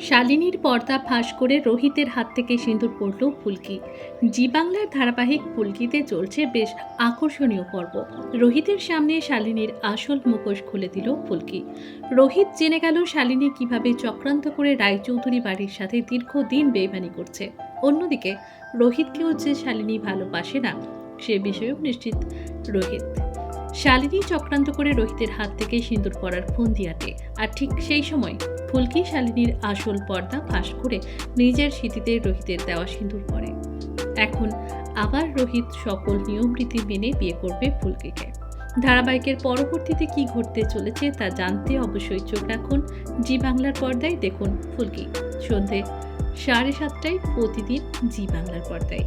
শালিনীর পর্দা ফাঁস করে রোহিতের হাত থেকে সিঁদুর পড়ল ফুলকি। জি বাংলার ধারাবাহিক ফুলকিতে চলছে বেশ আকর্ষণীয় পর্ব। রোহিতের সামনে শালিনীর আসল মুখোশ খুলে দিল ফুলকি। রোহিত জেনে গেল শালিনী কীভাবে চক্রান্ত করে রায়চৌধুরী বাড়ির সাথে দীর্ঘদিন বেইমানি করছে। অন্যদিকে রোহিতকেও যে শালিনী ভালোবাসে না, সে বিষয়েও নিশ্চিত রোহিত। শালিনী চক্রান্ত করে রোহিতের হাত থেকে সিঁদুর পরার ফন্দি আটে আর ঠিক সেই সময় ফুলকি শালিনীর আসল পর্দা ফাঁস করে নিজের স্মৃতিতে রোহিতের দেওয়া সিঁদুর পরে। এখন আবার রোহিত সকল নিয়ম রীতি মেনে বিয়ে করবে ফুলকিকে। ধারাবাহিকের পরবর্তীতে কি ঘটতে চলেছে তা জানতে অবশ্যই চোখ রাখুন জি বাংলার পর্দায়। দেখুন ফুলকি, সন্ধে সাড়ে সাতটায় প্রতিদিন জি বাংলার পর্দায়।